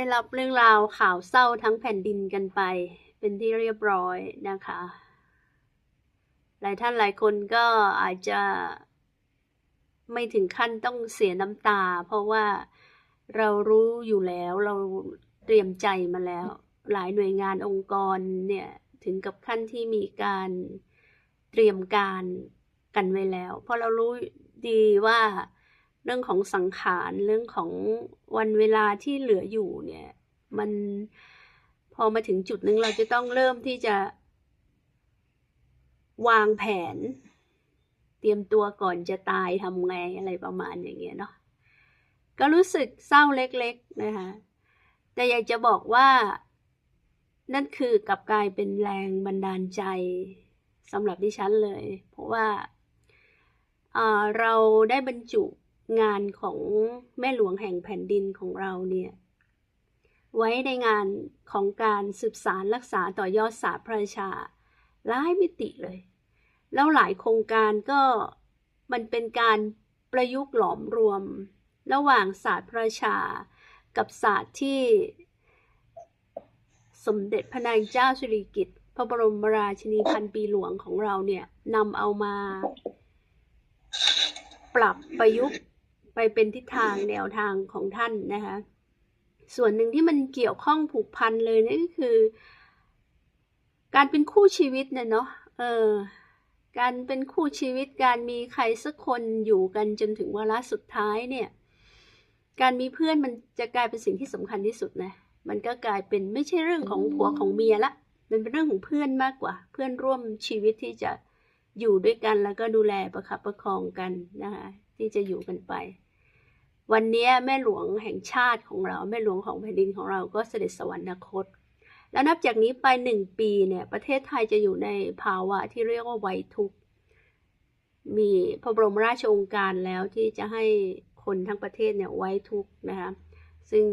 ได้รับเรื่องราวข่าวเศร้าทั้งแผ่นดินกันไป เป็นที่เรียบร้อยนะคะ หลายท่านหลายคนก็อาจจะไม่ถึงขั้นต้องเสียน้ำตา เพราะว่าเรารู้อยู่แล้วเราเตรียมใจมาแล้ว หลายหน่วยงานองค์กรเนี่ยถึงกับขั้นที่มีการเตรียมการกันไว้แล้ว เพราะเรารู้ดีว่า เรื่องของสังขารเรื่องของวันเวลาที่เหลืออยู่เนี่ย มันพอมาถึงจุดหนึ่งเราจะต้องเริ่มที่จะ วางแผน เตรียมตัวก่อนจะตายทำไงอะไรประมาณอย่างเงี้ยเนาะก็รู้สึกเศร้าเล็กๆนะคะแต่อยากจะบอกว่า นั่นคือกลับกลายเป็นแรงบันดาลใจสำหรับดิฉันเลย เพราะว่าเราได้บรรจุ งานของแม่หลวงแห่งแผ่นดินของเราเนี่ยไว้ในงานของการสืบสารรักษาต่อยอดศาสตร์พระราชาหลายมิติเลย แล้วหลายโครงการก็มันเป็นการประยุกต์หลอมรวม ระหว่างศาสตร์พระราชา กับศาสตร์ที่ สมเด็จพระนางเจ้าสิริกิติ์พระบรมราชินีพันปีหลวงของเราเนี่ยนำเอามา ปรับประยุกต์ ไปเป็นทิศทางแนวทางของท่านนะคะส่วนหนึ่งที่มันเกี่ยวข้องผูกพันเลยนั่นก็คือ การเป็นคู่ชีวิตเนี่ยเนาะเออการเป็นคู่ชีวิตการมีใครสักคนอยู่กันจนถึงวาระสุดท้ายเนี่ย การมีเพื่อนมันจะกลายเป็นสิ่งที่สำคัญที่สุดนะมันก็กลายเป็นไม่ใช่เรื่องของผัวของเมียละมันเป็นเรื่องของเพื่อนมากกว่า เพื่อนร่วมชีวิตที่จะอยู่ด้วยกันแล้วก็ดูแลประคับประคองกันนะคะที่จะอยู่กันไป วันนี้แม่หลวงแห่งชาติของเรา แม่หลวงของแผ่นดินของเราก็เสด็จสวรรคต แล้วนับจากนี้ไปหนึ่งปีเนี่ยประเทศไทยจะอยู่ในภาวะที่เรียกว่าไวทุกข์มีพระบรมราชโองการแล้วที่จะให้คนทั้งประเทศเนี่ยไว้ทุกข์นะคะซึ่ง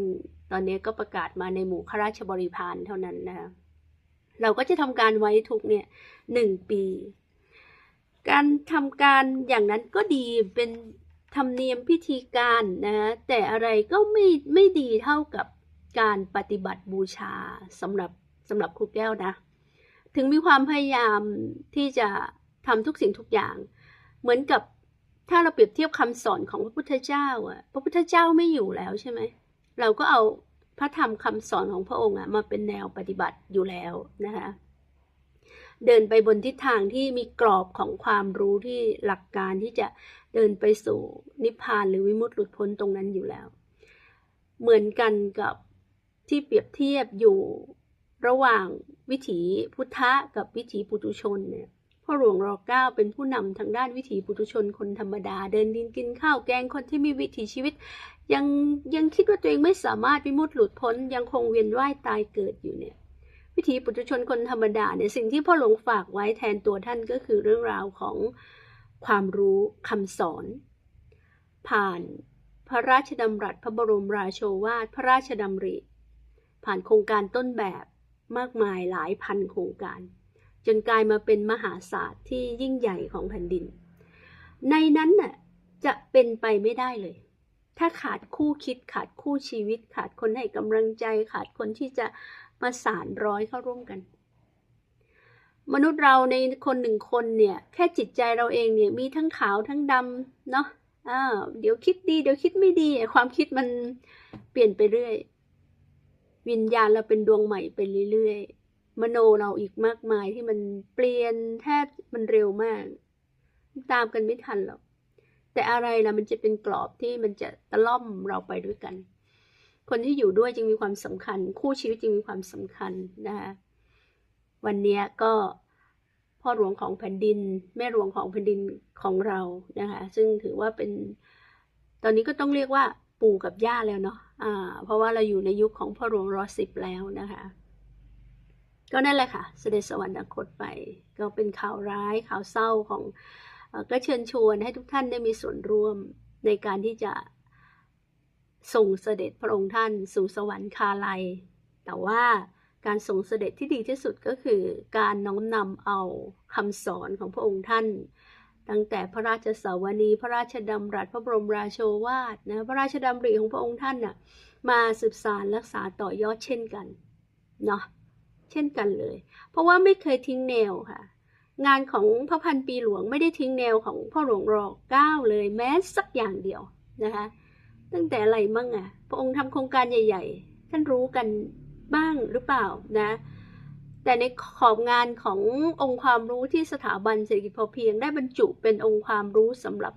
ตอนนี้ก็ประกาศมาในหมู่ข้าราชบริพารเท่านั้นนะคะเราก็จะทำการไว้ทุกเนี่ยหนึ่งปี การทำการอย่างนั้นก็ดีเป็น ธรรมเนียมพิธีการนะแต่อะไรก็ไม่ไม่ดีเท่ากับการปฏิบัติบูชาสำหรับสำหรับครูแก้วนะ ถึงมีความพยายามที่จะทำทุกสิ่งทุกอย่าง เหมือนกับถ้าเราเปรียบเทียบคำสอนของพระพุทธเจ้าอะพระพุทธเจ้าไม่อยู่แล้วใช่ไหมเราก็เอาพระธรรมคำสอนของพระองค์อะมาเป็นแนวปฏิบัติอยู่แล้วนะคะเดินไปบนทิศทางที่มีกรอบของความรู้ที่หลักการที่จะ เดินไปสู่นิพพานหรือวิมุตติหลุดพ้นตรงนั้นอยู่แล้ว เหมือนกันกับที่เปรียบเทียบอยู่ระหว่างวิถีพุทธะกับวิถีปุตุชนเนี่ยพ่อหลวงรอเก้าเป็นผู้นำทางด้านวิถีปุตุชนคนธรรมดา เดินดินกินข้าวแกงคนที่มีวิถีชีวิต ยังยังคิดว่าตัวเองไม่สามารถวิมุตติหลุดพ้นยังคงเวียนว่ายตายเกิดอยู่เนี่ยวิถีปุถุชนคนธรรมดาเนี่ยสิ่งที่พ่อหลวงฝากไว้แทนตัวท่านก็คือเรื่องราวของ ความรู้คำสอน ผ่านพระราชดำรัสพระบรมราโชวาทพระราชดำริ ผ่านโครงการต้นแบบมากมายหลายพันโครงการ จนกลายมาเป็นมหาศาสตร์ที่ยิ่งใหญ่ของแผ่นดิน ในนั้นน่ะจะเป็นไปไม่ได้เลย ถ้าขาดคู่คิดขาดคู่ชีวิต ขาดคนให้กำลังใจ ขาดคนที่จะมาสารร้อยเข้าร่วมกัน มนุษย์เราในคนหนึ่งคนเนี่ย แค่จิตใจเราเองเนี่ยมีทั้งขาวทั้งดำเนาะอ้าเดี๋ยวคิดดี เดี๋ยวคิดไม่ดีความคิดมันเปลี่ยนไปเรื่อย วิญญาณเราเป็นดวงใหม่ไปเรื่อยๆมโนเราอีกมากมายที่มันเปลี่ยนแทบมันเร็วมาก ตามกันไม่ทันหรอกแต่อะไรล่ะมันจะเป็นกรอบที่มันจะตะล่อมเราไปด้วยกัน คนที่อยู่ด้วยจึงมีความสำคัญ คู่ชีวิตจึงมีความสำคัญนะคะ วันนี้ก็พ่อหลวงของแผ่นดิน แม่หลวงของแผ่นดินของเรานะคะซึ่งถือว่าเป็นตอนนี้ก็ต้องเรียกว่าปู่กับย่าแล้วเนาะอ่าเพราะว่าเราอยู่ในยุคของพ่อหลวงรอสิบแล้วนะคะก็นั่นแหละค่ะเสด็จสวรรคตไป ก็เป็นข่าวร้ายข่าวเศร้าของก็เชิญชวนให้ทุกท่านได้มีส่วนร่วมในการที่จะส่งเสด็จพระองค์ท่านสู่สวรรคาลัย แต่ว่า การส่งเสด็จที่ดีที่สุดก็คือ การน้อมนำเอาคำสอนของพระองค์ท่าน ตั้งแต่พระราชสาวนีพระราชดำรัสพระบรมราโชวาทนะพระราชดำริของพระองค์ท่านน่ะมาสืบสารรักษาต่อยอดเช่นกันเนาะเช่นกันเลย เพราะว่าไม่เคยทิ้งแนวค่ะ งานของพระพันปีหลวงไม่ได้ทิ้งแนวของพ่อหลวงรอเก้าเลยแม้สักอย่างเดียวนะคะตั้งแต่อะไรมั่งอะพระองค์ทำโครงการใหญ่ ๆ ท่านรู้กัน บ้างหรือเปล่านะแต่ในขอบงานขององค์ความรู้ที่สถาบันเศรษฐกิจพอเพียง ได้บรรจุเป็นองค์ความรู้สำหรับ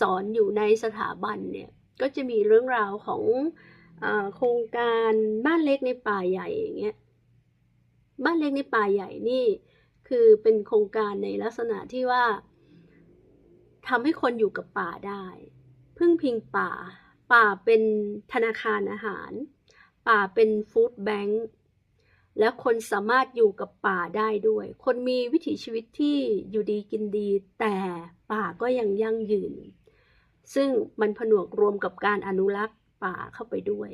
สอนอยู่ในสถาบันเนี่ยก็จะมีเรื่องราวของอโครงการบ้านเล็กในป่าใหญ่อย่างเงี้ยบ้านเล็กในป่าใหญ่นี่คือเป็นโครงการในลักษณะที่ว่าทำให้คนอยู่กับป่าได้ พึ่งพิงป่า ป่าเป็นธนาคารอาหาร ป่าเป็นฟู้ดแบงค์และคนสามารถอยู่กับป่าได้ด้วย คนมีวิถีชีวิตที่อยู่ดีกินดี แต่ป่าก็ยังยั่งยืน ซึ่งมันผนวกรวมกับการอนุรักษ์ป่าเข้าไปด้วย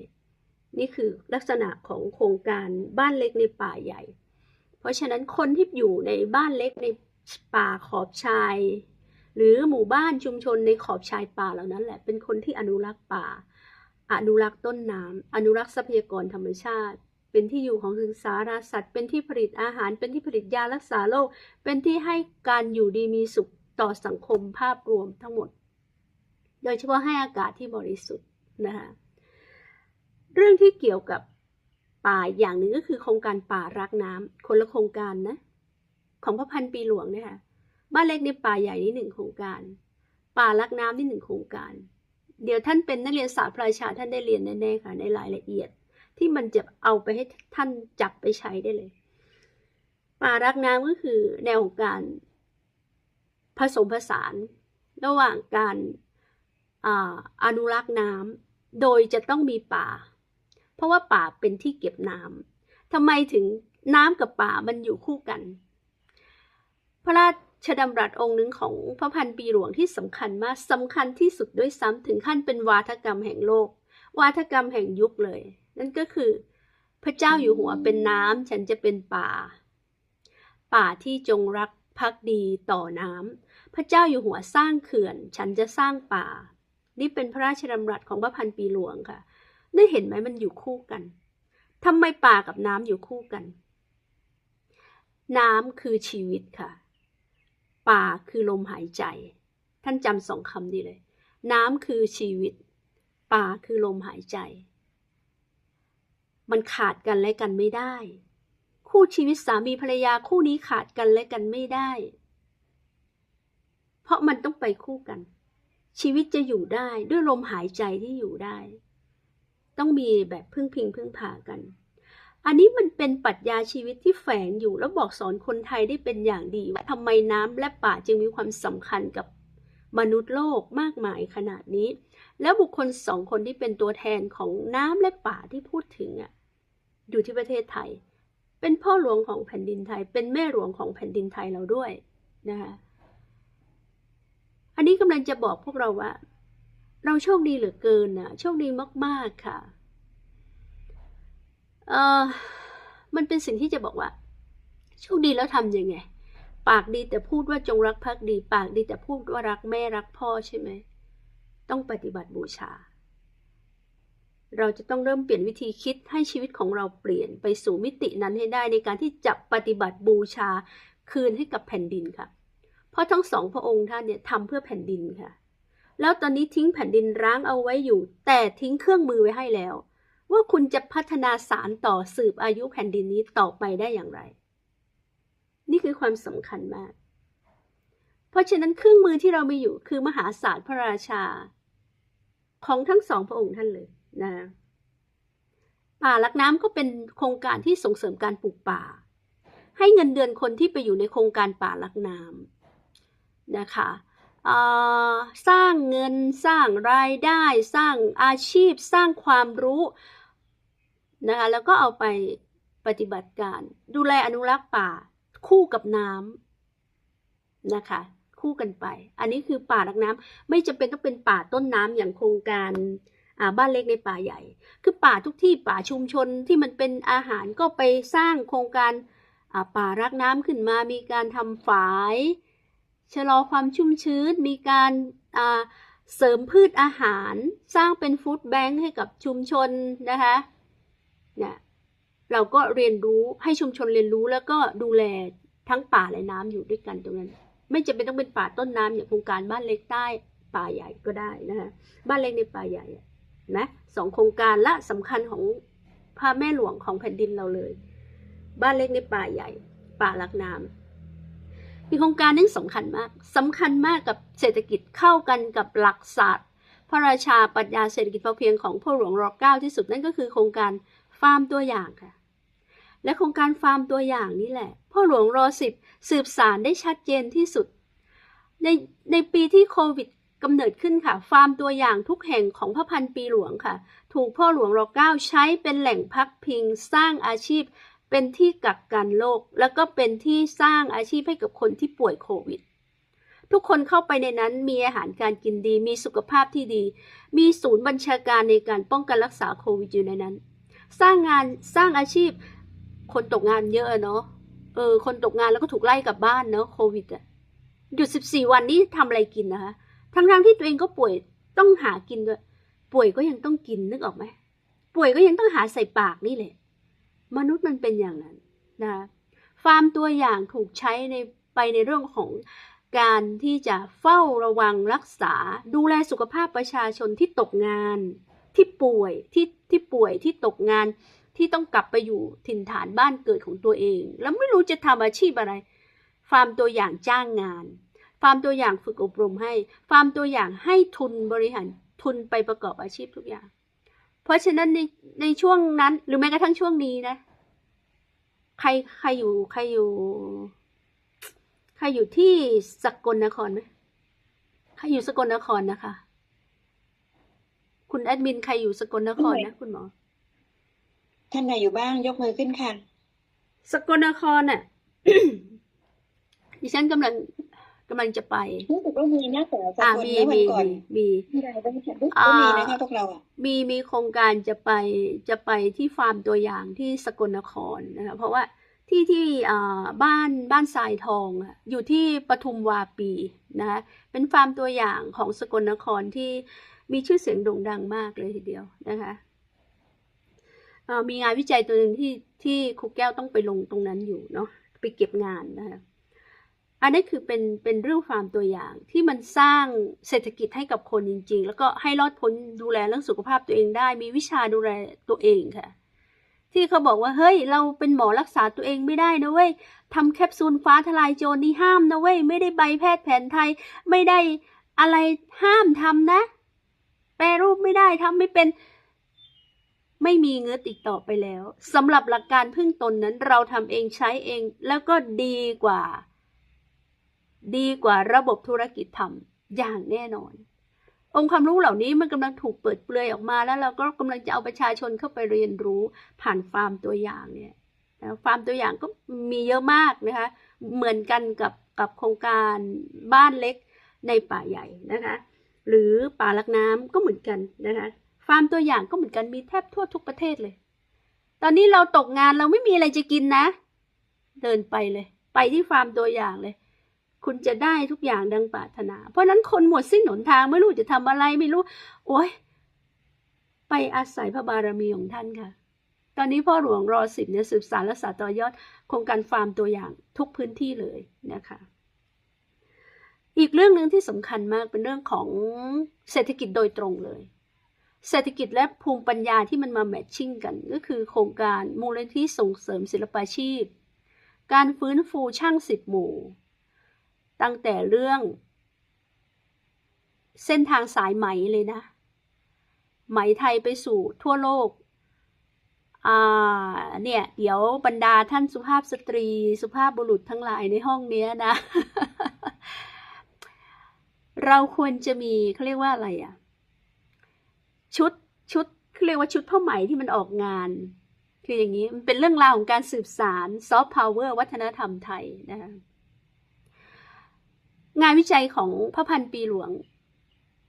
นี่คือลักษณะของโครงการบ้านเล็กในป่าใหญ่ เพราะฉะนั้นคนที่อยู่ในบ้านเล็กในป่าขอบชาย หรือหมู่บ้านชุมชนในขอบชายป่าเหล่านั้นแหละเป็นคนที่อนุรักษ์ป่า อนุรักษ์ต้นน้ำอนุรักษ์ทรัพยากรธรรมชาติ เป็นที่อยู่ของสิงสารสัตว์ เป็นที่ผลิตอาหาร เป็นที่ผลิตยารักษาโรค เป็นที่ให้การอยู่ดีมีสุขต่อสังคมภาพรวมทั้งหมด โดยเฉพาะให้อากาศที่บริสุทธิ์นะคะเรื่องที่เกี่ยวกับป่าอย่างหนึ่งก็คือโครงการป่ารักน้ำคนละโครงการนะ ของพระพันปีหลวงเนี่ยค่ะบ้านเล็กในป่าใหญ่นี่หนึ่งโครงการ ป่ารักน้ำนี่หนึ่งโครงการ เดี๋ยวท่านเป็นนักเรียนศาสตร์ประชาท่านได้เรียนแน่ๆค่ะในรายละเอียด ที่มันจะเอาไปให้ท่านจับไปใช้ได้เลย ป่ารักน้ำก็คือแนวของการผสมผสาน ระหว่างการอาอนุรักษ์น้ำโดยจะต้องมีป่า เพราะว่าป่าเป็นที่เก็บน้ำทำไมถึงน้ำกับป่ามันอยู่คู่กัน พระราช ดำรัสองค์หนึ่งของพระพันปีหลวงที่สำคัญมากสำคัญที่สุดด้วยซ้ำถึงขั้นเป็นวาทกรรมแห่งโลก วาทกรรมแห่งยุคเลย นั่นก็คือ พระเจ้าอยู่หัวเป็นน้ำฉันจะเป็นป่า ป่าที่จงรักภักดีต่อน้ำพระเจ้าอยู่หัวสร้างเขื่อน ฉันจะสร้างป่า นี่เป็นพระราชดำรัสของพระพันปีหลวงค่ะได้เห็นไหมมันอยู่คู่กันทำไมป่ากับน้ำอยู่คู่กัน น้ำคือชีวิตค่ะ ป่าคือลมหายใจ ท่านจำสองคำนี้เลย น้ำคือชีวิต ป่าคือลมหายใจ มันขาดกันและกันไม่ได้ คู่ชีวิตสามีภรรยาคู่นี้ขาดกันและกันไม่ได้ เพราะมันต้องไปคู่กัน ชีวิตจะอยู่ได้ด้วยลมหายใจที่อยู่ได้ ต้องมีแบบพึ่งพิงพึ่งพากัน อันนี้มันเป็นปรัชญาชีวิตที่แฝงอยู่แล้วบอกสอนคนไทยได้เป็นอย่างดีว่าทำไมน้ำและป่าจึงมีความสำคัญกับมนุษย์โลกมากมายขนาดนี้ แล้วบุคคลสองคนที่เป็นตัวแทนของน้ำและป่าที่พูดถึงอะอยู่ที่ประเทศไทย เป็นพ่อหลวงของแผ่นดินไทย เป็นแม่หลวงของแผ่นดินไทยเราด้วยนะคะอันนี้กำลังจะบอกพวกเราว่า เราโชคดีเหลือเกินนะโชคดีมากๆค่ะ เออมันเป็นสิ่งที่จะบอกว่าโชคดีแล้วทำยังไง ปากดีแต่พูดว่าจงรักภักดี ปากดีแต่พูดว่ารักแม่รักพ่อใช่ไหม ต้องปฏิบัติบูชา เราจะต้องเริ่มเปลี่ยนวิธีคิดให้ชีวิตของเราเปลี่ยนไปสู่มิตินั้นให้ได้ในการที่จะปฏิบัติบูชาคืนให้กับแผ่นดินค่ะ เพราะทั้งสองพระองค์ท่านเนี่ยทำเพื่อแผ่นดินค่ะ แล้วตอนนี้ทิ้งแผ่นดินร้างเอาไว้อยู่ แต่ทิ้งเครื่องมือไว้ให้แล้ว ว่าคุณจะพัฒนาสารต่อสืบอายุแผ่นดินนี้ต่อไปได้อย่างไร นี่คือความสำคัญมาก เพราะฉะนั้นเครื่องมือที่เรามีอยู่คือมหาศาลพระราชา ของทั้งสองพระองค์ท่านเลยนะป่าลักน้ำก็เป็นโครงการที่ส่งเสริมการปลูกป่า ให้เงินเดือนคนที่ไปอยู่ในโครงการป่าลักน้ำนะคะสร้างเงินสร้างรายได้ สร้างอาชีพ สร้างความรู้ นะคะแล้วก็เอาไปปฏิบัติการ ดูแลอนุรักษ์ป่าคู่กับน้ำนะคะ คู่กันไป อันนี้คือป่ารักน้ำไม่จำเป็นต้องเป็นป่าต้นน้ำอย่างโครงการบ้านเล็กในป่าใหญ่ คือป่าทุกที่ป่าชุมชนที่มันเป็นอาหารก็ไปสร้างโครงการป่ารักน้ำขึ้นมา มีการทำฝายชะลอความชุ่มชื้น มีการเสริมพืชอาหาร สร้างเป็นฟู้ดแบงค์ให้กับชุมชนนะคะ เนี่ยเราก็เรียนรู้ให้ชุมชนเรียนรู้แล้วก็ดูแลทั้งป่าและน้ำอยู่ด้วยกันตรงนั้น ไม่จำเป็นต้องเป็นป่าต้นน้ำอย่างโครงการบ้านเล็กใต้ป่าใหญ่ก็ได้นะคะบ้านเล็กในป่าใหญ่นะสองโครงการละสำคัญของพระแม่หลวงของแผ่นดินเราเลย บ้านเล็กในป่าใหญ่ ป่ารักน้ำมีโครงการนี้สำคัญมากสำคัญมากกับเศรษฐกิจเข้ากันกับหลักศาสตร์ พระราชาปรัชญาเศรษฐกิจพอเพียงของพ่อหลวงรอเก้าที่สุดนั่นก็คือโครงการ ฟาร์มตัวอย่างค่ะ และโครงการฟาร์มตัวอย่างนี่แหละ พ่อหลวงรอสิบสืบสารได้ชัดเจนที่สุด ในในปีที่โควิดกำเนิดขึ้นค่ะ ฟาร์มตัวอย่างทุกแห่งของพระพันปีหลวงค่ะ ถูกพ่อหลวงรอเก้าใช้เป็นแหล่งพักพิง สร้างอาชีพ เป็นที่กักกันโรคแล้วก็เป็นที่สร้างอาชีพให้กับคนที่ป่วยโควิด ทุกคนเข้าไปในนั้นมีอาหารการกินดี มีสุขภาพที่ดี มีศูนย์บัญชาการในการป้องกันรักษาโควิดอยู่ในนั้น สร้างงานสร้างอาชีพ คนตกงานเยอะเนาะเออ คนตกงานแล้วก็ถูกไล่กลับบ้านเนาะโควิดอะหยุดสิบสี่วันนี้ทำอะไรกินนะคะทั้งๆที่ตัวเองก็ป่วยต้องหากินด้วย ป่วยก็ยังต้องกินนึกออกไหมป่วยก็ยังต้องหาใส่ปากนี่แหละ มนุษย์มันเป็นอย่างนั้นนะฟาร์มตัวอย่างถูกใช้ในไปในเรื่องของการที่จะเฝ้าระวังรักษาดูแลสุขภาพประชาชนที่ตกงาน ที่ป่วยที่ที่ป่วยที่ตกงานที่ต้องกลับไปอยู่ถิ่นฐานบ้านเกิดของตัวเอง แล้วไม่รู้จะทำอาชีพอะไร ฟาร์มตัวอย่างจ้างงาน ฟาร์มตัวอย่างฝึกอบรมให้ ฟาร์มตัวอย่างให้ทุนบริหารทุนไปประกอบอาชีพทุกอย่าง เพราะฉะนั้นในในช่วงนั้น หรือแม้กระทั่งช่วงนี้นะ ใครใครอยู่ใครอยู่ใครอยู่ที่สกลนครไหมใครอยู่สกลนครนะคะ คุณแอดมินใครอยู่สกลนครนะคุณหมอ ท่านไหนอยู่บ้างยกมือขึ้นค่ะ สกลนครน่ะดิฉันกำลังกำลังจะไปรู้สึกว่ามีหน้าสาวสอ่ากุลมีเมื่อวัมีนก่อนมีมีที่เราได้ฉันรู้สึกอ่าว่ามีนะคะพวกเราอะมีมีโครงการจะไปจะไปที่ฟาร์มตัวอย่างที่สกลนครนะคะเพราะว่าที่ที่อ่าบ้านบ้านทรายทองอะอยู่ที่ปทุมวาปีนะคะเป็นฟาร์มตัวอย่างของสกลนครที่ มีชื่อเสียงโด่งดังมากเลยทีเดียวนะคะมีงานวิจัยตัวหนึ่งที่ที่ครูแก้วต้องไปลงตรงนั้นอยู่เนาะไปเก็บงานนะคะอันนี้คือเป็นเป็นเรื่องฟาร์มตัวอย่างที่มันสร้างเศรษฐกิจให้กับคนจริง ๆ แล้วก็ให้รอดพ้นดูแลเรื่องสุขภาพตัวเองได้ มีวิชาดูแลตัวเองค่ะ ที่เขาบอกว่าเฮ้ยเราเป็นหมอรักษาตัวเองไม่ได้นะเว้ยทำแคปซูลฟ้าทลายโจรนี่ห้ามนะเว้ยไม่ได้ใบแพทย์แผนไทยไม่ได้อะไรห้ามทำนะ แปรรูปไม่ได้ทำไม่เป็น ไม่มีเงื้อติดต่อไปแล้วสำหรับหลักการพึ่งตนนั้น เราทำเองใช้เองแล้วก็ดีกว่า ดีกว่าระบบธุรกิจทำอย่างแน่นอน องค์ความรู้เหล่านี้มันกำลังถูกเปิดเปลือยออกมาแล้วเราก็กำลังจะเอาประชาชนเข้าไปเรียนรู้ผ่านฟาร์มตัวอย่างเนี่ยฟาร์มตัวอย่างก็มีเยอะมากนะคะ เหมือนกันกับกับโครงการบ้านเล็กในป่าใหญ่นะคะ หรือป่าลักน้ำก็เหมือนกันนะคะฟาร์มตัวอย่างก็เหมือนกันมีแทบทั่วทุกประเทศเลย ตอนนี้เราตกงานเราไม่มีอะไรจะกินนะ เดินไปเลย ไปที่ฟาร์มตัวอย่างเลย คุณจะได้ทุกอย่างดังปรารถนา เพราะนั้นคนหมดสิ้นหนทางไม่รู้จะทำอะไรไม่รู้ โอ้ยไปอาศัยพระบารมีของท่านค่ะ ตอนนี้พ่อหลวงรอสิบเนี่ยสืบสารและสาต่อยอดโครงการฟาร์มตัวอย่างทุกพื้นที่เลยนะคะ อีกเรื่องหนึ่งที่สำคัญมากเป็นเรื่องของเศรษฐกิจโดยตรงเลย เศรษฐกิจและภูมิปัญญาที่มันมาแมทชิ่งกัน ก็คือโครงการมูลนิธิส่งเสริมศิลปาชีพ การฟื้นฟูช่างสิบหมู่ ตั้งแต่เรื่อง เส้นทางสายไหมเลยนะ ไหมไทยไปสู่ทั่วโลกอ่าเนี่ย เดี๋ยวบรรดาท่านสุภาพสตรี สุภาพบุรุษทั้งหลายในห้องเนี้ยนะ เราควรจะมีเขาเรียกว่าอะไรอะชุดชุดเขาเรียกว่าชุดผ้าไหมที่มันออกงาน คืออย่างนี้มันเป็นเรื่องราวของการสืบสารซอฟต์พาวเวอร์วัฒนธรรมไทยนะคะงานวิจัยของพระพันปีหลวง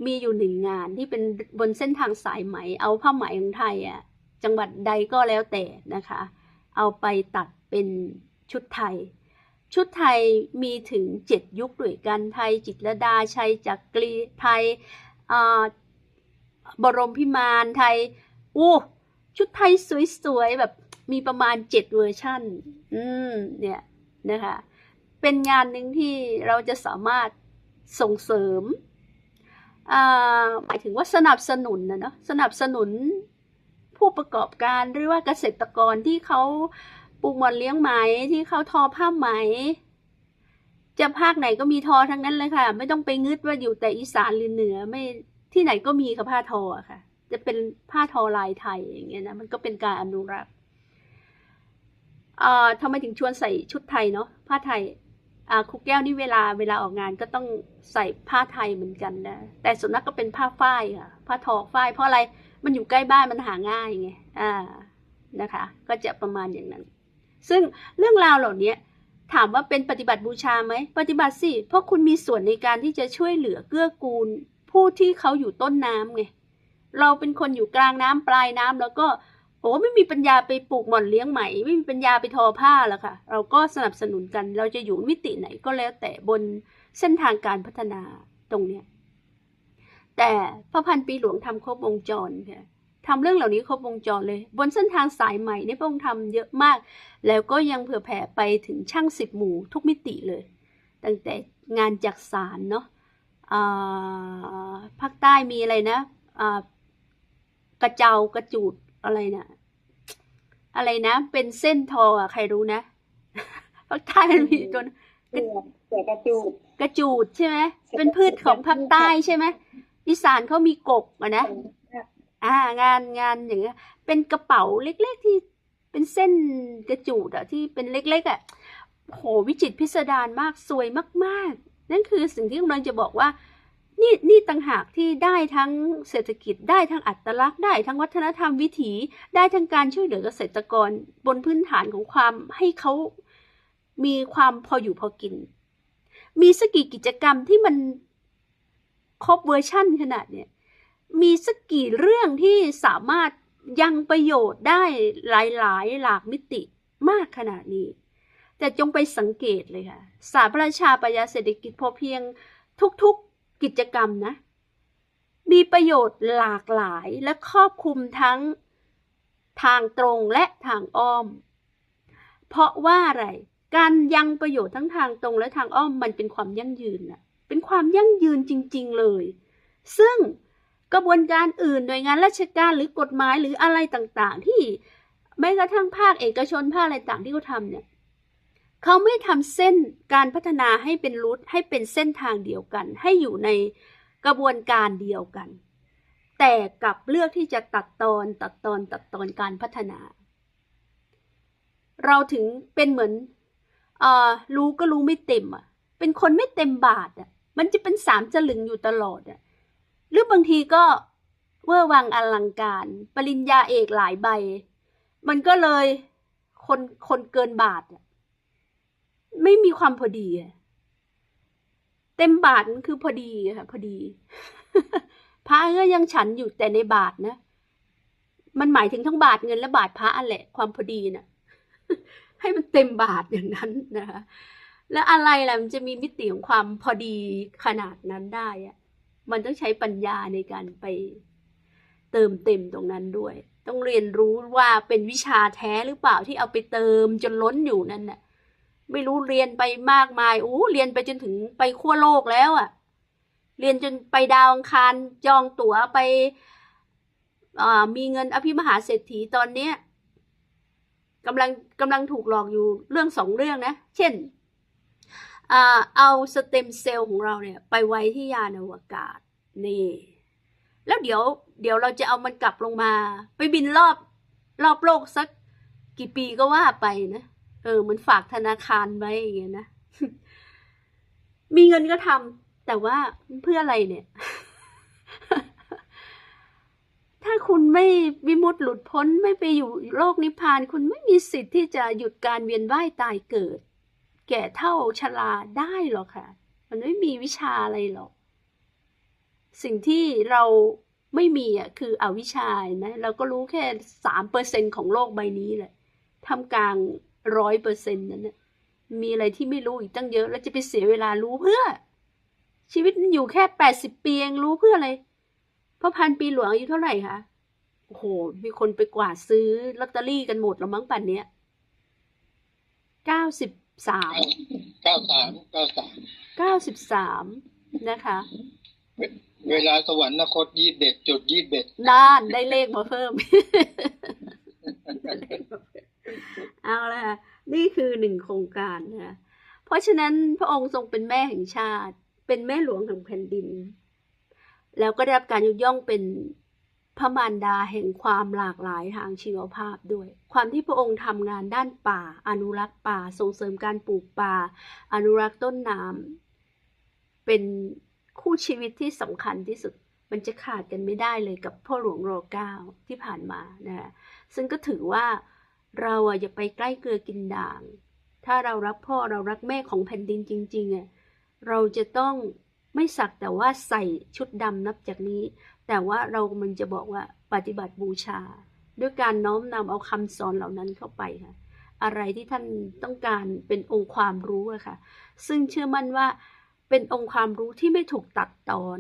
มีอยู่หนึ่งงานที่เป็นบนเส้นทางสายไหม เอาผ้าไหมของไทยอะจังหวัดใดก็แล้วแต่นะคะ เอาไปตัดเป็นชุดไทย ชุดไทยมีถึงเจ็ดยุคด้วยกันไทยจิตรดาชัยจักรีไทยบรมพิมานไทยอู้ชุดไทยสวยๆแบบมีประมาณเจ็ดเวอร์ชันอืมเนี่ยนะคะเป็นงานหนึ่งที่เราจะสามารถส่งเสริมหมายถึงว่าสนับสนุนนะเนาะสนับสนุนผู้ประกอบการหรือว่าเกษตรกรที่เขา ปลูกหมอนเลี้ยงไหมที่เขาทอผ้าไหม จะภาคไหนก็มีทอทั้งนั้นเลยค่ะ ไม่ต้องไปงึดว่าอยู่แต่อีสานหรือเหนือไม่ที่ไหนก็มีค่ะผ้าทอค่ะ จะเป็นผ้าทอลายไทยอย่างเงี้ยนะมันก็เป็นการอนุรักษ์เอ่าทำไมถึงชวนใส่ชุดไทยเนาะผ้าไทยอ่าครูแก้วนี่เวลาเวลาออกงานก็ต้องใส่ผ้าไทยเหมือนกันนะแต่ส่วนมากก็เป็นผ้าฝ้ายค่ะ ผ้าทอฝ้ายเพราะอะไรมันอยู่ใกล้บ้านมันหาง่ายไงอ่านะคะ ก็จะประมาณอย่างนั้น ซึ่งเรื่องราวเหล่านี้ถามว่าเป็นปฏิบัติบูชาไหม ปฏิบัติสิ เพราะคุณมีส่วนในการที่จะช่วยเหลือเกื้อกูล ผู้ที่เขาอยู่ต้นน้ำไง เราเป็นคนอยู่กลางน้ำปลายน้ำแล้วก็โอ้ไม่มีปัญญาไปปลูกหม่อนเลี้ยงไหม ไม่มีปัญญาไปทอผ้าแล้วค่ะ เราก็สนับสนุนกัน เราจะอยู่มิติไหนก็แล้วแต่บนเส้นทางการพัฒนาตรงเนี้ยแต่พระพันปีหลวงทำครบวงจรค่ะ ทำเรื่องเหล่านี้ครบวงจรเลย บนเส้นทางสายใหม่เนี่ยพระองค์ทำเยอะมาก แล้วก็ยังเผื่อแผ่ไปถึงช่างสิบหมู่ทุกมิติเลย ตั้งแต่งานจักสารเนาะอ่าภาคใต้มีอะไรนะอ่ากระเจากระจูดอะไรนะอะไรนะ เป็นเส้นทออะใครรู้นะภาคใต้มันมีตัวนะเสือเสือกระจูดกระจูดใช่ไหมเป็นพืชของภาคใต้ใช่ไหมอีสานเขามีกบอะนะ อ่างานงานอย่างเงี้ยเป็นกระเป๋าเล็กๆที่เป็นเส้นกระจูดอะที่เป็นเล็กๆอะโหวิจิตพิสดารมากสวยมากๆ นั่นคือสิ่งที่กำลังจะบอกว่า นี่นี่ต่างหากที่ได้ทั้งเศรษฐกิจได้ทั้งอัตลักษณ์ได้ทั้งวัฒนธรรมวิถีได้ทั้งการช่วยเหลือเกษตรกรบนพื้นฐานของความให้เขามีความพออยู่พอกิน มีสกกี่กิจกรรมที่มันครบเวอร์ชั่นขนาดเนี้ย มีสักกี่เรื่องที่สามารถยังประโยชน์ได้หลายๆ หลากมิติมากขนาดนี้ แต่จงไปสังเกตเลยค่ะสาพระราชาปัญญาเศรษฐกิจพอเพียงทุกๆกิจกรรมนะ มีประโยชน์หลากหลายและครอบคลุมทั้งทางตรงและทางอ้อม เพราะว่าอะไร การยังประโยชน์ทั้งทางตรงและทางอ้อมมันเป็นความยั่งยืนนะเป็นความยั่งยืนจริง ๆเลย ซึ่ง กระบวนการอื่นหน่วยงานราชการหรือกฎหมายหรืออะไรต่างๆ ที่แม้กระทั่งภาคเอกชนภาคอะไรต่างที่เขาทำเนี่ยเขาไม่ทำเส้นการพัฒนาให้เป็นรูทให้เป็นเส้นทางเดียวกัน ให้อยู่ในกระบวนการเดียวกัน แต่กลับเลือกที่จะตัดตอนตัดตอนตัดตอนการพัฒนา เราถึงเป็นเหมือนเอ่อรู้ก็รู้ไม่เต็มอะเป็นคนไม่เต็มบาทอะมันจะเป็นสามจลึงอยู่ตลอดอะ หรือบางทีก็เวอร์วังอลังการ ปริญญาเอกหลายใบ มันก็เลยคนคนเกินบาท ไม่มีความพอดี เต็มบาทมันคือพอดีค่ะพอดี พระก็ยังฉันอยู่แต่ในบาทนะ มันหมายถึงทั้งบาทเงินและบาทพระอันแหละความพอดีน่ะ ให้มันเต็มบาทอย่างนั้นนะคะแล้วอะไรล่ะมันจะมีมิติของความพอดีขนาดนั้นได้อะ มันต้องใช้ปัญญาในการไปเติมเต็มตรงนั้นด้วย ต้องเรียนรู้ว่าเป็นวิชาแท้หรือเปล่าที่เอาไปเติมจนล้นอยู่นั่นน่ะ ไม่รู้เรียนไปมากมายอู้เรียนไปจนถึงไปขั้วโลกแล้วอะ่ะ เรียนจนไปดาวอังคารจองตั๋วไปอ่ามีเงินอภิมหาเศรษฐีตอนเนี้ยกำลังกำลังถูกหลอกอยู่เรื่องสองเรื่องนะ เช่น เอาสเต็มเซลล์ของเราเนี่ยไปไว้ที่ยานอวกาศนี่ แล้วเดี๋ยวเดี๋ยวเราจะเอามันกลับลงมา ไปบินรอบรอบโลกสักกี่ปีก็ว่าไปนะเออเหมันฝากธนาคารไว้อย่างเงี้ยนะ มีเงินก็ทำแต่ว่าเพื่ออะไรเนี่ย ถ้าคุณไม่วิมุตติหลุดพ้นไม่ไปอยู่โลกนิพพาน คุณไม่มีสิทธิ์ที่จะหยุดการเวียนว่ายตายเกิด แก่เท่าชราได้หรอกค่ะ มันไม่มีวิชาอะไรหรอก สิ่งที่เราไม่มีอะคืออวิชานะเราก็รู้แค่สามเปอร์เซ็นของโลกใบนี้แหละทำกลางร้อยเปอร์เซ็นต์นั้นนะมีอะไรที่ไม่รู้อีกตั้งเยอะ แล้วจะไปเสียเวลารู้เพื่อ ชีวิตมันอยู่แค่แปดสิบปีเองรู้เพื่ออะไรพ่อพันปีหลวงอายุเท่าไหร่คะโอ้โห มีคนไปกวาดซื้อลอตเตอรี่กันหมดแล้วมั้งป่านเนี้ยเก้าสิบ สามเก้าสามเก้าสามเก้าสิบสามนะคะ เวลาสวรรคตยี่สิบเอ็ดจุดยี่สิบเอ็ดด้านได้เลขมาเพิ่ม เอาละค่ะนี่คือหนึ่งโครงการนะคะเพราะฉะนั้นพระองค์ทรงเป็นแม่แห่งชาติ เป็นแม่หลวงของแผ่นดิน แล้วก็ได้รับการยกย่องเป็น พระมารดาแห่งความหลากหลายทางชีวภาพด้วย ความที่พระองค์ทำงานด้านป่า อนุรักษ์ป่าส่งเสริมการปลูกป่า อนุรักษ์ต้นน้ำเป็นคู่ชีวิตที่สำคัญที่สุดมันจะขาดกันไม่ได้เลยกับพ่อหลวงรอเก้าที่ผ่านมานะคะซึ่งก็ถือว่าเราอะอย่าไปใกล้เกลือกินด่าง ถ้าเรารักพ่อเรารักแม่ของแผ่นดินจริงๆอะเราจะต้องไม่สักแต่ว่าใส่ชุดดำนับจากนี้ แต่ว่าเรามันจะบอกว่าปฏิบัติบูชา ด้วยการน้อมนำเอาคำสอนเหล่านั้นเข้าไปค่ะ อะไรที่ท่านต้องการเป็นองค์ความรู้อะค่ะ ซึ่งเชื่อมั่นว่าเป็นองค์ความรู้ที่ไม่ถูกตัดตอน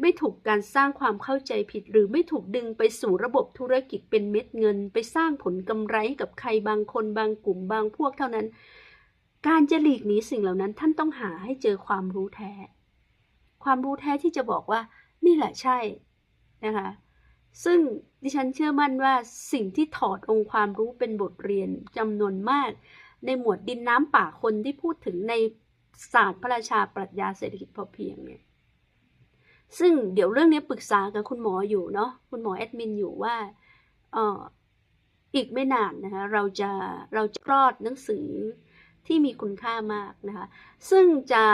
ไม่ถูกการสร้างความเข้าใจผิด หรือไม่ถูกดึงไปสู่ระบบธุรกิจเป็นเม็ดเงิน ไปสร้างผลกำไรกับใครบางคนบางกลุ่มบางพวกเท่านั้น การจะหลีกหนีสิ่งเหล่านั้นท่านต้องหาให้เจอความรู้แท้ ความรู้แท้ที่จะบอกว่า นี่แหละใช่ นะคะ ซึ่งดิฉันเชื่อมั่นว่าสิ่งที่ถอดองค์ความรู้เป็นบทเรียนจำนวนมาก ในหมวดดินน้ำป่าคนที่พูดถึงในศาสตร์พระราชาปรัชญาเศรษฐกิจพอเพียงเนี่ยซึ่งเดี๋ยวเรื่องนี้ปรึกษากับคุณหมออยู่เนาะคุณหมอแอดมินอยู่ว่าอออีกไม่นานนะคะเราจะเราจะคลอดหนังสือที่มีคุณค่ามากนะคะซึ่งจะ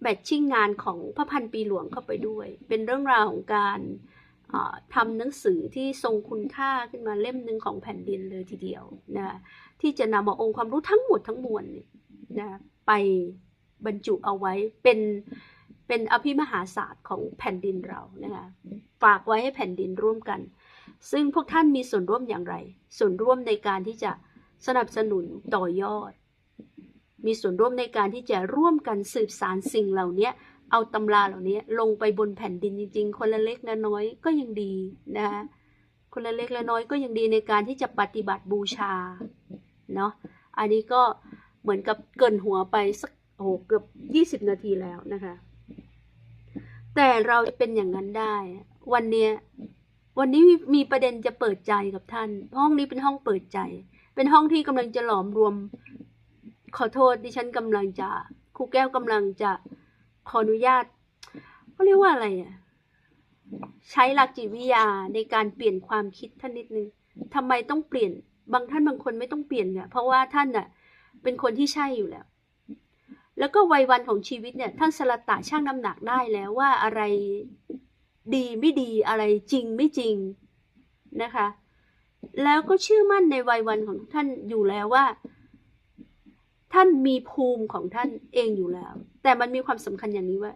แบทชิ่งงานของพระพันปีหลวงเข้าไปด้วย เป็นเรื่องราวของการ ทำหนังสือที่ทรงคุณค่าขึ้นมาเล่มหนึ่งของแผ่นดินเลยทีเดียวนะที่จะนำเอาองค์ความรู้ทั้งหมดทั้งมวลนะไปบรรจุเอาไว้เป็นเป็นอภิมหาศาสตร์ของแผ่นดินเรานะคะฝากไว้ให้แผ่นดินร่วมกัน ซึ่งพวกท่านมีส่วนร่วมอย่างไร ส่วนร่วมในการที่จะสนับสนุนต่อยอด มีส่วนร่วมในการที่จะร่วมกันสืบสารสิ่งเหล่านี้ เอาตำราเหล่านี้ลงไปบนแผ่นดินจริง ๆ คนละเล็กละน้อยก็ยังดีนะคะคนละเล็กละน้อยก็ยังดีในการที่จะปฏิบัติบูชาเนาะอันนี้ก็เหมือนกับเกินหัวไปสักโอ้โหเกือบยี่สิบนาทีแล้วนะคะ แต่เราจะเป็นอย่างนั้นได้ วันเนี้ยวันนี้มีประเด็นจะเปิดใจกับท่าน ห้องนี้เป็นห้องเปิดใจ เป็นห้องที่กำลังจะหลอมรวม ขอโทษดิฉันกำลังจะครูแก้วกำลังจะ ขออนุญาตเขาเรียกว่าอะไรอะใช้หลักจิตวิทยาในการเปลี่ยนความคิดท่านนิดนึงทำไมต้องเปลี่ยน บางท่านบางคนไม่ต้องเปลี่ยนเนี่ยเพราะว่าท่านน่ะ เป็นคนที่ใช่อยู่แล้ว แล้วก็วัยวันของชีวิตเนี่ย ท่านสลัตะช่างน้ำหนักได้แล้วว่าอะไรดีไม่ดีอะไรจริงไม่จริงนะคะ แล้วก็เชื่อมั่นในวัยวันของท่านอยู่แล้วว่า ท่านมีภูมิของท่านเองอยู่แล้ว แต่มันมีความสำคัญอย่างนี้ว่า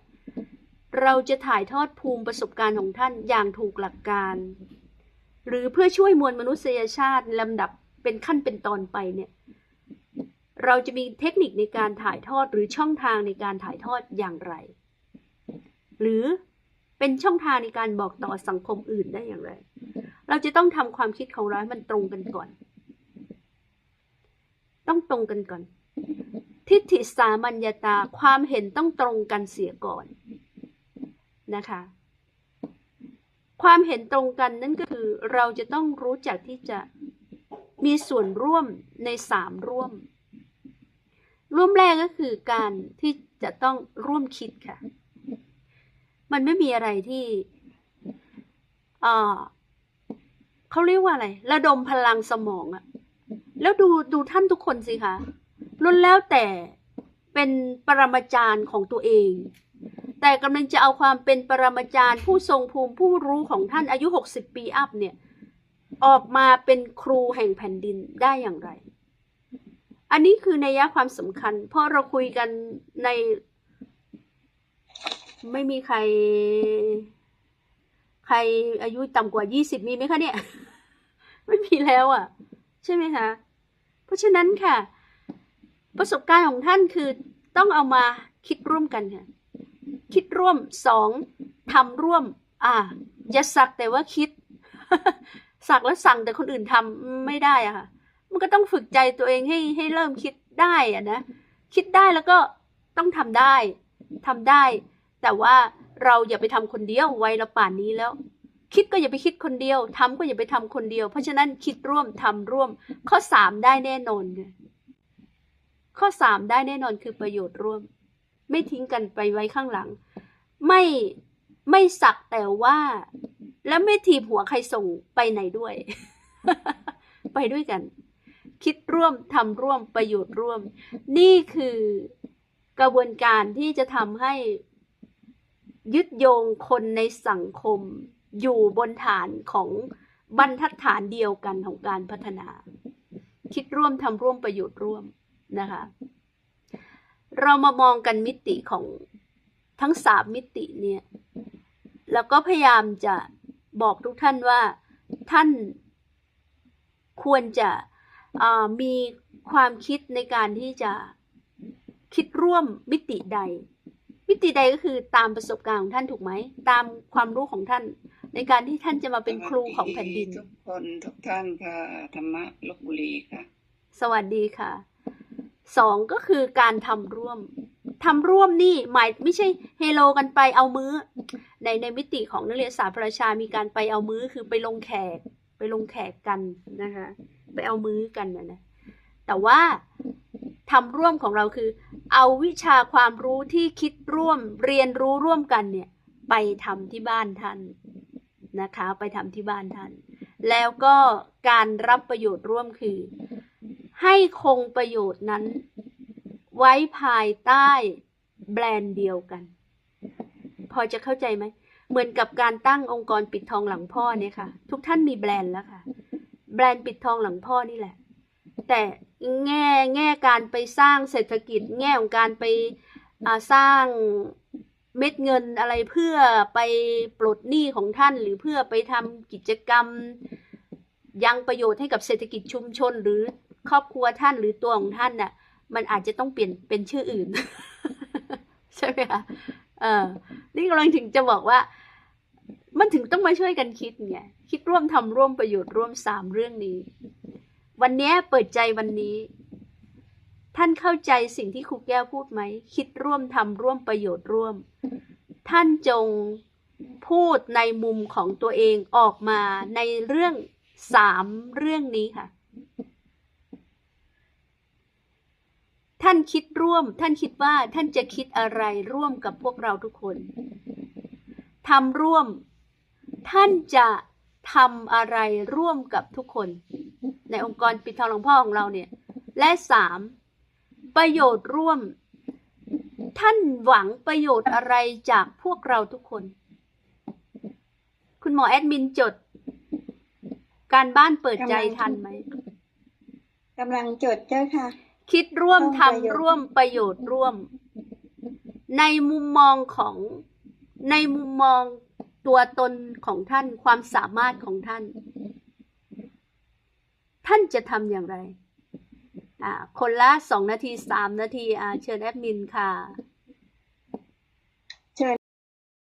เราจะถ่ายทอดภูมิประสบการณ์ของท่านอย่างถูกหลักการ หรือเพื่อช่วยมวลมนุษยชาติลำดับเป็นขั้นเป็นตอนไปเนี่ย เราจะมีเทคนิคในการถ่ายทอดหรือช่องทางในการถ่ายทอดอย่างไร หรือเป็นช่องทางในการบอกต่อสังคมอื่นได้อย่างไร เราจะต้องทำความคิดของเราให้มันตรงกันก่อน ต้องตรงกันก่อน ทิฏฐิสามัญญาตาความเห็นต้องตรงกันเสียก่อนนะคะ ความเห็นตรงกันนั่นก็คือเราจะต้องรู้จักที่จะมีส่วนร่วมในสามร่วม ร่วมแรกก็คือการที่จะต้องร่วมคิดค่ะ มันไม่มีอะไรที่เออเขาเรียกว่าอะไร ระดมพลังสมองอะแล้วดูดูท่านทุกคนสิคะ ล้วนแล้วแต่เป็นปรมาจารย์ของตัวเอง แต่กำลังจะเอาความเป็นปรมาจารย์ผู้ทรงภูมิผู้รู้ของท่านอายุ 60 ปีอัพเนี่ยออกมาเป็นครูแห่งแผ่นดินได้อย่างไร อันนี้คือในยะความสำคัญ เพราะเราคุยกันใน ไม่มีใคร ใครอายุต่ำกว่า 20 มีไหมคะเนี่ย ไม่มีแล้วอะ ใช่ไหมคะ เพราะฉะนั้นค่ะ ประสบการณ์ของท่านคือต้องเอามาคิดร่วมกันค่ะคิดร่วมสองทำร่วม อ่า อย่าสักแต่ว่าคิด สักแล้วสั่งแต่คนอื่นทำไม่ได้อะค่ะ มันก็ต้องฝึกใจตัวเองให้ให้เริ่มคิดได้อะนะ คิดได้แล้วก็ต้องทำได้ทำได้ แต่ว่าเราอย่าไปทำคนเดียวไวัยเราป่านนี้แล้ว คิดก็อย่าไปคิดคนเดียวทำก็อย่าไปทำคนเดียว เพราะฉะนั้นคิดร่วมทำร่วม ข้อสามได้แน่นอนค่ะ ข้อสามได้แน่นอนคือประโยชน์ร่วม ไม่ทิ้งกันไปไว้ข้างหลัง ไม่ไม่สักแต่ว่า แล้วไม่ทีบหัวใครส่งไปไหนด้วย ไปด้วยกัน คิดร่วมทำร่วมประโยชน์ร่วม นี่คือกระบวนการที่จะทำให้ยึดโยงคนในสังคม อยู่บนฐานของบรรทัดฐานเดียวกันของการพัฒนา คิดร่วมทำร่วมประโยชน์ร่วม นะคะ เรามามองกันมิติของทั้งสามมิติเนี่ย แล้วก็พยายามจะบอกทุกท่านว่าท่านควรจะอ่ามีความคิดในการที่จะคิดร่วมมิติใด มิติใดก็คือตามประสบการณ์ของท่านถูกไหม ตามความรู้ของท่าน ในการที่ท่านจะมาเป็นครูของแผ่นดิน ทุกคนทุกท่านค่ะธรรมะลบบุรีค่ะ สวัสดีค่ะ สองก็คือการทำร่วมทำร่วมนี่หมายไม่ใช่เฮโลกันไปเอามื้อ ในในมิติของนักเรียนสาประชามีการไปเอามื้อคือไปลงแขก ไปลงแขกกันนะคะไปเอามื้อกันนะนะแต่ว่าทำร่วมของเราคือ เอาวิชาความรู้ที่คิดร่วมเรียนรู้ร่วมกันเนี่ยไปทำที่บ้านท่านนะคะ ไปทำที่บ้านท่าน แล้วก็การรับประโยชน์ร่วมคือ ให้คงประโยชน์นั้น ไว้ภายใต้แบรนด์เดียวกัน พอจะเข้าใจไหม เหมือนกับการตั้งองค์กรปิดทองหลังพ่อเนี่ยค่ะ ทุกท่านมีแบรนด์แล้วค่ะ แบรนด์ปิดทองหลังพ่อนี่แหละ แต่แง่แง่การไปสร้างเศรษฐกิจ แง่ของการไปสร้างเม็ดเงินอะไรเพื่อไปปลดหนี้ของท่าน หรือเพื่อไปทำกิจกรรม ยังประโยชน์ให้กับเศรษฐกิจชุมชนหรือ ครอบครัวท่านหรือตัวของท่านน่ะ มันอาจจะต้องเปลี่ยนเป็นชื่ออื่น ใช่ไหมคะเออนี่กำลังถึงจะบอกว่า มันถึงต้องมาช่วยกันคิดไงคิดร่วมทำร่วมประโยชน์ร่วมสามเรื่องนี้ วันนี้เปิดใจวันนี้ ท่านเข้าใจสิ่งที่ครูแก้วพูดไหม คิดร่วมทำร่วมประโยชน์ร่วม ท่านจงพูดในมุมของตัวเองออกมาในเรื่องสามเรื่องนี้ค่ะ ท่านคิดร่วม ท่านคิดว่าท่านจะคิดอะไรร่วมกับพวกเราทุกคนทำร่วม ท่านจะทำอะไรร่วมกับทุกคน ในองค์กรปิดทองหลวงพ่อของเราเนี่ย และสามประโยชน์ร่วม ท่านหวังประโยชน์อะไรจากพวกเราทุกคน คุณหมอแอดมินจด การบ้านเปิดใจทันไหมกำลังจดเจ้าค่ะ คิดร่วมต้องประโยชน์ทำร่วมประโยชน์ร่วม ในมุมมองของในมุมมองตัวตนของท่านความสามารถของท่าน ท่านจะทำอย่างไร อ่า คนละสองนาทีสามนาที อ่า เชิญแอดมินค่ะ